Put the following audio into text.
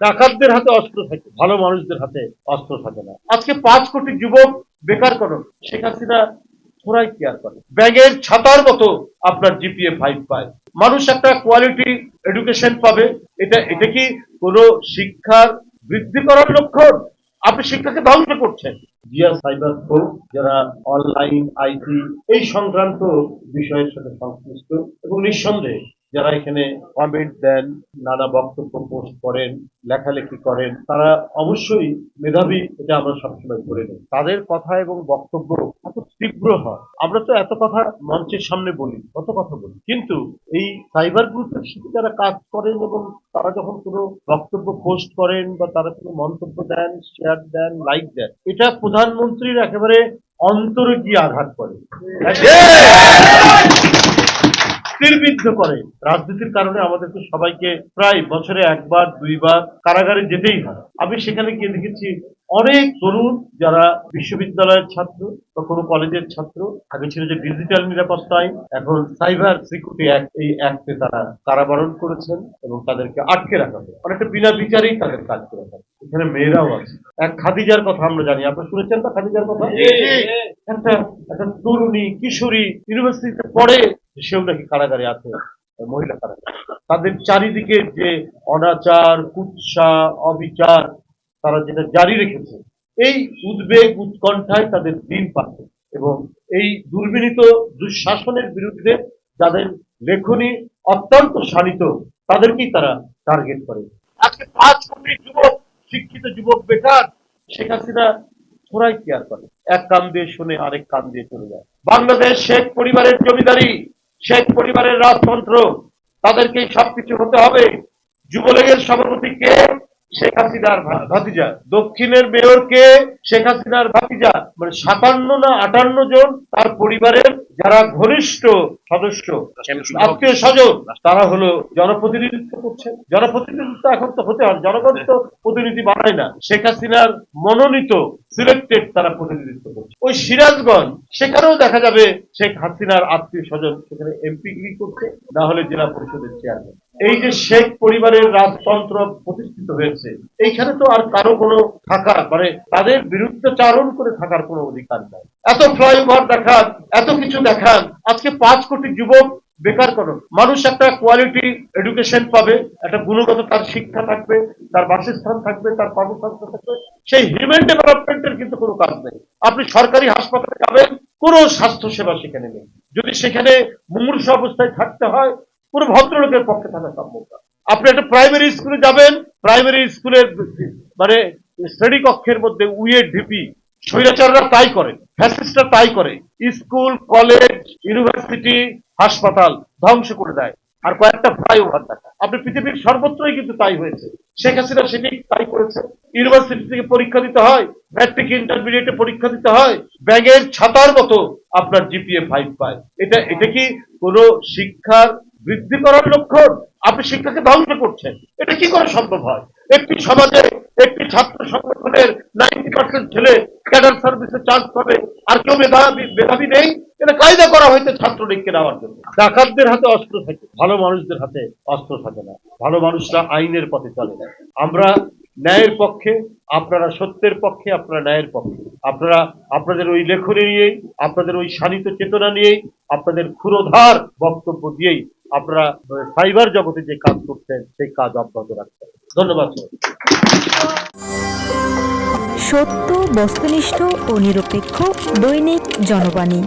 ডাকাতদের হাতে অস্ত্র থাকে, ভালো মানুষদের হাতে অস্ত্র থাকে না। আজকে পাঁচ কোটি যুবক বেকার করো শেখ হাসিনা থোড়াই কেয়ার করে। ব্যাগের ছাতার মতো আপনার জিপিএ ফাইভ পায়। মানুষ একটা কোয়ালিটি এডুকেশন পাবে, এটা এটা কি কোনো শিক্ষার বৃদ্ধি করার লক্ষণ? আপনি শিক্ষাকে ধ্বংস করছেন। জিয়া সাইবার ফোর্স যারা অনলাইন আইটি এই সংক্রান্ত বিষয়ের সাথে সংশ্লিষ্ট এবং নিঃসন্দেহে যারা এখানে কমেন্ট দেন, নানা বক্তব্য পোস্ট করেন, লেখালেখি করেন, তারা অবশ্যই মেধাবী এটা আমরা সবসময় করে নিই। তাদের কথা এবং বক্তব্য এত তীব্র হয়। আমরা তো এত কথা মঞ্চের সামনে বলি, কত কথা বলি। কিন্তু এই সাইবার গ্রুপের সাথে যারা কাজ করেন এবং তারা যখন কোনো বক্তব্য পোস্ট করেন বা তারা কোনো মন্তব্য দেন শেয়ার দেন লাইক দেন, এটা প্রধানমন্ত্রীর একেবারে অন্তরে গিয়ে আঘাত করে। তীরবিদ্ধ করে। রাজনীতির কারণে আমাদেরকে সবাইকে প্রায় বছরে একবার দুইবার কারাগারে যেতেই হয়। আমি সেখানে গিয়ে দেখেছি অনেক তরুণ যারা বিশ্ববিদ্যালয়ের ছাত্র বা কোনো কলেজের ছাত্র। আগে ছিল যে ডিজিটাল নিরাপত্তা আইন এখন সাইবার সিকিউরিটি অ্যাক্ট এই অ্যাক্টে তারা কারাবরণ করেছেন এবং তাদেরকে আটকে রাখা হয় অনেকটা বিনা বিচারেই তাদের কাজ করে থাকে। এখানে মেয়েরাও আছে। এক খাদিজার কথা আমরা জানি। আপনারা শুনেছেন না খাদিজার কথা? একটা একটা তরুণী কিশোরী ইউনিভার্সিটিতে পড়ে সেও নাকি কারাগারে আছে মহিলা কারাগারে। তাদের চারিদিকে যে অনাচার, কুৎসা, অবিচার, তারা যেটা জারি রেখেছে, এই উদ্বেগ উৎকণ্ঠায় তাদের দিন পাচ্ছে। এবং এই দুর্বিনীত দুঃশাসনের বিরুদ্ধে যাদের লেখনী অত্যন্ত শানিত, তাদেরকেই তারা টার্গেট করে। আজকে পাঁচ কোটি যুবক, শিক্ষিত যুবক বেকার, শেখ হাসিনা থোড়াই কেয়ার করে? এক কান দিয়ে শুনে আরেক কান দিয়ে চলে যায়। বাংলাদেশ শেখ পরিবারের জমিদারি শেখ পরিবারের রাজতন্ত্র তাদেরকেই সবকিছু হতে হবে। যুবলীগের সভাপতি কে? শেখ হাসিনার ভাতিজা। দক্ষিণের মেয়র কে শেখ হাসিনার ভাতিজা। মানে সাতান্ন না আটান্ন জন তার পরিবারের যারা ঘনিষ্ঠ সদস্য, আত্মীয় স্বজন, তারা হলো জনপ্রতিনিধিত্ব করছেন। জনপ্রতিনিধিত্ব এখন তো হতে হয় জনগণ তো প্রতিনিধি বানায় না। শেখ হাসিনার মনোনীত সিলেক্টেড তারা প্রতিনিধিত্ব করছে। ওই সিরাজগঞ্জ, সেখানেও দেখা যাবে শেখ হাসিনার আত্মীয় স্বজন, সেখানে এমপি করছে, না হলে জেলা পরিষদের চেয়ারম্যান এই যে শেখ পরিবারের রাজতন্ত্র প্রতিষ্ঠিত হয়েছে, এইখানে তো আর কারও কোনো থাকা মানে তাদের বিরুদ্ধে চারণ করে থাকার কোনো অধিকার নাই। এত ফ্লাইওভার দেখান, এত কিছু দেখান, আজকে পাঁচ কোটি যুবক বেকার করো মানুষ একটা কোয়ালিটি এডুকেশন পাবে, একটা গুণগত তার শিক্ষা থাকবে, তার বাসস্থান থাকবে, তার কর্মসংস্থান থাকবে, সেই হিউম্যান ডেভেলপমেন্টের কিন্তু কোনো কাজ নেই। আপনি সরকারি হাসপাতালে যাবেন, কোনো স্বাস্থ্য সেবা সেখানে নেই। যদি সেখানে মুমূর্ষ অবস্থায় থাকতে হয় কোনো ভদ্রলোকের পক্ষে থাকা সম্ভব না। আপনি একটা প্রাইমারি স্কুলে যাবেন প্রাইমারি স্কুলের মানে শ্রেণি কক্ষের মধ্যে উইয়ের ঢিপি, স্বৈরাচাররা তাই করে ফ্যাসিস্টরা তাই করে, স্কুল কলেজ ইউনিভার্সিটি হাসপাতাল ধ্বংস করে দেয়, আর কয়েকটা ফ্লাইওভার দেখা আপনি পৃথিবীর সর্বত্রই কিন্তু তাই হয়েছে। শেখ হাসিনা সেটি তাই করেছে। ইউনিভার্সিটি থেকে পরীক্ষা দিতে হয় ম্যাট্রিক ইন্টারমিডিয়েটে পরীক্ষা দিতে হয় ব্যাগের ছাতার মতো আপনার জিপিএ ফাইভ পায়। এটা এটা কি কোনো শিক্ষার বৃদ্ধি করার লক্ষণ আপনি শিক্ষাকে ধ্বংস করছেন। এটা কি করে সম্ভব হয়? একটি সমাজে একটি ছাত্র সংগঠনের নাইনটি পার্সেন্ট ছেলে ক্যাডার সার্ভিসে চান্স পাবে, আর কেউ মেধাবী মেধাবী নেই, এটা কায়দা করা হয়েছে ছাত্রলীগকে নেওয়ার জন্য। ডাকাতদের হাতে অস্ত্র থাকে, ভালো মানুষদের হাতে অস্ত্র থাকে না, ভালো মানুষরা আইনের পথে চলে না। আমরা ন্যায়ের পক্ষে, আপনারা সত্যের পক্ষে, আপনারা ন্যায়ের পক্ষে। আপনারা, আপনাদের ওই লেখনী নিয়েই, আপনাদের ওই শানিত চেতনা নিয়েই, আপনাদের ক্ষুরোধার বক্তব্য দিয়েই আপনারা সাইবার জগতে যে কাজ করছেন, সেই কাজ অব্যাহত রাখছেন। ধন্যবাদ সত্য, বস্তুনিষ্ঠ ও নিরপেক্ষ দৈনিক জনবাণী।